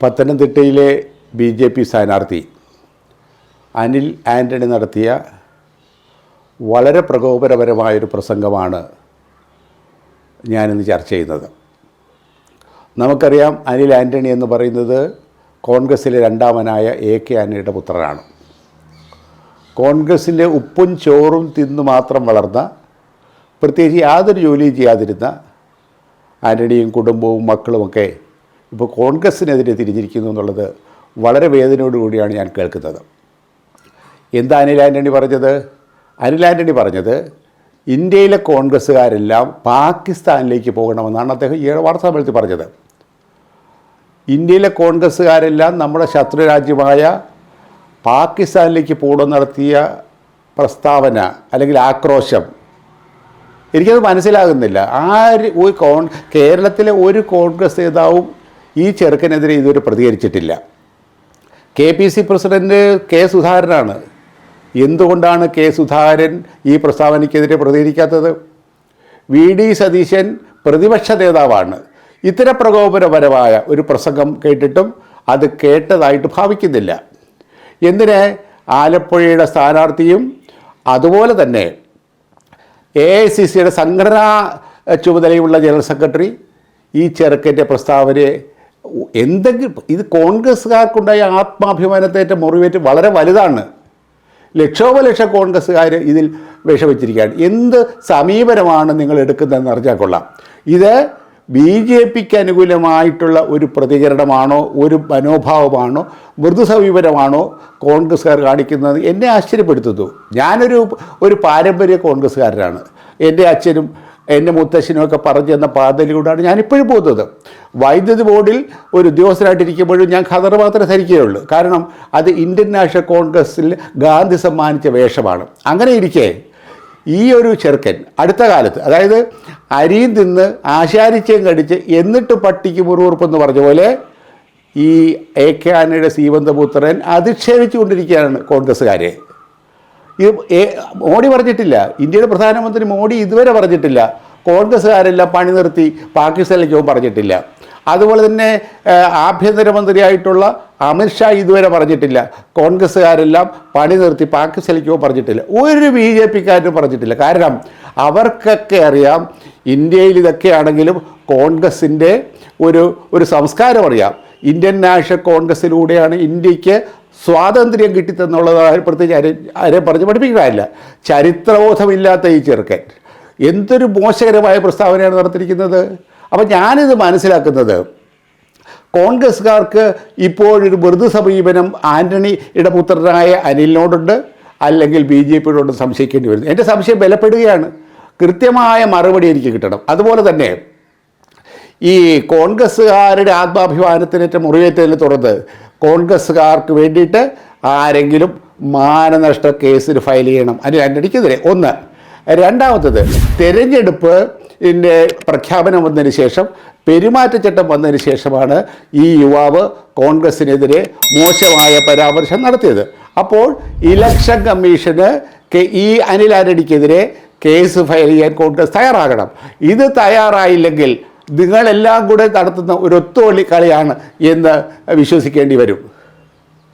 പത്തനംതിട്ടയിലെ B J P സ്ഥാനാർത്ഥി അനിൽ ആന്റണി നടത്തിയ വളരെ പ്രകോപനപരമായൊരു പ്രസംഗമാണ് ഞാനിന്ന് ചർച്ച ചെയ്യുന്നത്. നമുക്കറിയാം അനിൽ ആന്റണി എന്ന് പറയുന്നത് കോൺഗ്രസ്സിലെ രണ്ടാമനായ എ കെ ആന്റണിയുടെ പുത്രനാണ്. കോൺഗ്രസ്സിന്റെ ഉപ്പും ചോറും തിന്നു മാത്രം വളർന്ന പ്രത്യേകിച്ച് യാതൊരു ജോലിയും ചെയ്യാതിരുന്ന ആന്റണിയും കുടുംബവും മക്കളുമൊക്കെ ഇപ്പോൾ കോൺഗ്രസ്സിനെതിരെ തിരിഞ്ഞിരിക്കുന്നു എന്നുള്ളത് വളരെ വേദനയോടുകൂടിയാണ് ഞാൻ കേൾക്കുന്നത്. എന്താ അനിൽ ആന്റണി പറഞ്ഞത്? അനിൽ ആന്റണി പറഞ്ഞത് ഇന്ത്യയിലെ കോൺഗ്രസ്സുകാരെല്ലാം പാകിസ്ഥാനിലേക്ക് പോകണമെന്നാണ് അദ്ദേഹം ഈ വാർത്താമേളത്തിൽ പറഞ്ഞത്. ഇന്ത്യയിലെ കോൺഗ്രസ്സുകാരെല്ലാം നമ്മുടെ ശത്രു രാജ്യമായ പാകിസ്ഥാനിലേക്ക് പോകണം നടത്തിയ പ്രസ്താവന അല്ലെങ്കിൽ ആക്രോശം എനിക്കത് മനസ്സിലാകുന്നില്ല. ആര് ഒരു കോൺ കേരളത്തിലെ ഒരു കോൺഗ്രസ് നേതാവും ഈ ചെറുക്കനെതിരെ ഇതുവരെ പ്രതികരിച്ചിട്ടില്ല. K P C president K സുധാകരനാണ്. എന്തുകൊണ്ടാണ് കെ സുധാകരൻ ഈ പ്രസ്താവനയ്ക്കെതിരെ പ്രതികരിക്കാത്തത്? വി ഡി സതീശൻ പ്രതിപക്ഷ നേതാവാണ്. ഇത്തരം പ്രകോപനപരമായ ഒരു പ്രസംഗം കേട്ടിട്ടും അത് കേട്ടതായിട്ട് ഭാവിക്കുന്നില്ല. എന്തിന്? ആലപ്പുഴയുടെ സ്ഥാനാർത്ഥിയും അതുപോലെ തന്നെ എ ഐ സി സിയുടെ സംഘടനാ ചുമതലയുള്ള ജനറൽ സെക്രട്ടറി ഈ ചെറുക്കന്റെ പ്രസ്താവനയെ എന്തെങ്കിലും ഇത് കോൺഗ്രസ്സുകാർക്കുണ്ടായ ആത്മാഭിമാനത്തേറ്റ മുറിവേറ്റ് വളരെ വലുതാണ്. ലക്ഷോപലക്ഷം കോൺഗ്രസ്സുകാർ ഇതിൽ വിഷമിച്ചിരിക്കുകയാണ്. എന്ത് സമീപനമാണ് നിങ്ങൾ എടുക്കുന്നതെന്ന് അറിഞ്ഞാൽ കൊള്ളാം. ഇത് ബി ജെ പിക്ക് അനുകൂലമായിട്ടുള്ള ഒരു പ്രതികരണമാണോ ഒരു മനോഭാവമാണോ മൃദു സമീപനമാണോ കോൺഗ്രസ്സുകാർ കാണിക്കുന്നത്? എന്നെ ആശ്ചര്യപ്പെടുത്തുന്നു. ഞാനൊരു ഒരു പാരമ്പര്യ കോൺഗ്രസ്സുകാരനാണ്. എന്റെ അച്ഛനും എന്റെ മുത്തശ്ശനൊക്കെ പറഞ്ഞു തന്ന പാതയിലൂടെയാണ് ഞാനിപ്പോഴും പോകുന്നത്. വൈദ്യുതി ബോർഡിൽ ഒരു ഉദ്യോഗസ്ഥനായിട്ടിരിക്കുമ്പോഴും ഞാൻ ഖദർ മാത്രമേ ധരിക്കുകയുള്ളൂ. കാരണം അത് ഇന്ത്യൻ നാഷണൽ കോൺഗ്രസ്സിൽ ഗാന്ധി സമ്മാനിച്ച വേഷമാണ്. അങ്ങനെ ഇരിക്കെ ഈ ഒരു ചെറുക്കൻ അടുത്ത കാലത്ത് അതായത് അരിയും നിന്ന് ആശാരിച്ചയും കടിച്ച് എന്നിട്ട് പട്ടിക്ക് മുറിവുറുപ്പെന്ന് പറഞ്ഞ പോലെ ഈ എ കെ ആനയുടെ സീവന്തപുത്രൻ അധിക്ഷേപിച്ചുകൊണ്ടിരിക്കുകയാണ് കോൺഗ്രസ്സുകാരെ. ഇത് മോഡി പറഞ്ഞിട്ടില്ല. ഇന്ത്യയുടെ പ്രധാനമന്ത്രി മോഡി ഇതുവരെ പറഞ്ഞിട്ടില്ല. കോൺഗ്രസ്സുകാരെല്ലാം പണി നിർത്തി പാകിസ്ഥാനിലേക്ക് പോകും പറഞ്ഞിട്ടില്ല. അതുപോലെ തന്നെ ആഭ്യന്തരമന്ത്രിയായിട്ടുള്ള അമിത്ഷാ ഇതുവരെ പറഞ്ഞിട്ടില്ല. കോൺഗ്രസ്സുകാരെല്ലാം പണി നിർത്തി പാകിസ്ഥാനിലേക്ക് പോകും പറഞ്ഞിട്ടില്ല. ഒരു ബി ജെ പിക്കാരും പറഞ്ഞിട്ടില്ല. കാരണം അവർക്കൊക്കെ അറിയാം ഇന്ത്യയിൽ ഇതൊക്കെയാണെങ്കിലും കോൺഗ്രസിന്റെ ഒരു ഒരു സംസ്കാരം അറിയാം. ഇന്ത്യൻ നാഷണൽ കോൺഗ്രസ്സിലൂടെയാണ് ഇന്ത്യയ്ക്ക് സ്വാതന്ത്ര്യം കിട്ടിത്തെന്നുള്ളത് പ്രത്യേകിച്ച് ആരെ ആരെയും പറഞ്ഞ് പഠിപ്പിക്കാനില്ല ചരിത്രബോധമില്ലാത്ത ഈ ചെറുക്കൻ. എന്തൊരു മോശകരമായ പ്രസ്താവനയാണ് നടത്തിയിരിക്കുന്നത്? അപ്പം ഞാനിത് മനസ്സിലാക്കുന്നത്. കോൺഗ്രസ്സുകാർക്ക് ഇപ്പോഴൊരു മൃദു സമീപനം ആന്റണിയുടെ പുത്രനായ അനിലിനോടുണ്ട് അല്ലെങ്കിൽ ബി ജെ പിയോട് സംശയിക്കേണ്ടി വരുന്നു. എന്റെ സംശയം ബലപ്പെടുകയാണ്. കൃത്യമായ മറുപടി എനിക്ക് കിട്ടണം. അതുപോലെ തന്നെ ഈ കോൺഗ്രസ്സുകാരുടെ ആത്മാഭിമാനത്തിനേറ്റ മുറിവേറ്റതിനെ തുടർന്ന് കോൺഗ്രസ്സുകാർക്ക് വേണ്ടിയിട്ട് ആരെങ്കിലും മാനനഷ്ട കേസിൽ ഫയൽ ചെയ്യണം. അതിന് ആന്റണിക്കെതിരെ ഒന്ന്. രണ്ടാമത്തത് തെരഞ്ഞെടുപ്പ് പ്രഖ്യാപനം വന്നതിന് ശേഷം പെരുമാറ്റച്ചട്ടം വന്നതിന് ശേഷമാണ് ഈ യുവാവ് കോൺഗ്രസിനെതിരെ മോശമായ പരാമർശം നടത്തിയത്. അപ്പോൾ ഇലക്ഷൻ കമ്മീഷന് ഈ അനിൽ ആരടിക്കെതിരെ കേസ് ഫയൽ ചെയ്യാൻ കോൺഗ്രസ് തയ്യാറാകണം. ഇത് തയ്യാറായില്ലെങ്കിൽ നിങ്ങളെല്ലാം കൂടെ നടത്തുന്ന ഒരു ഒത്തുകളി കളിയാണ് എന്ന് വിശ്വസിക്കേണ്ടി വരും.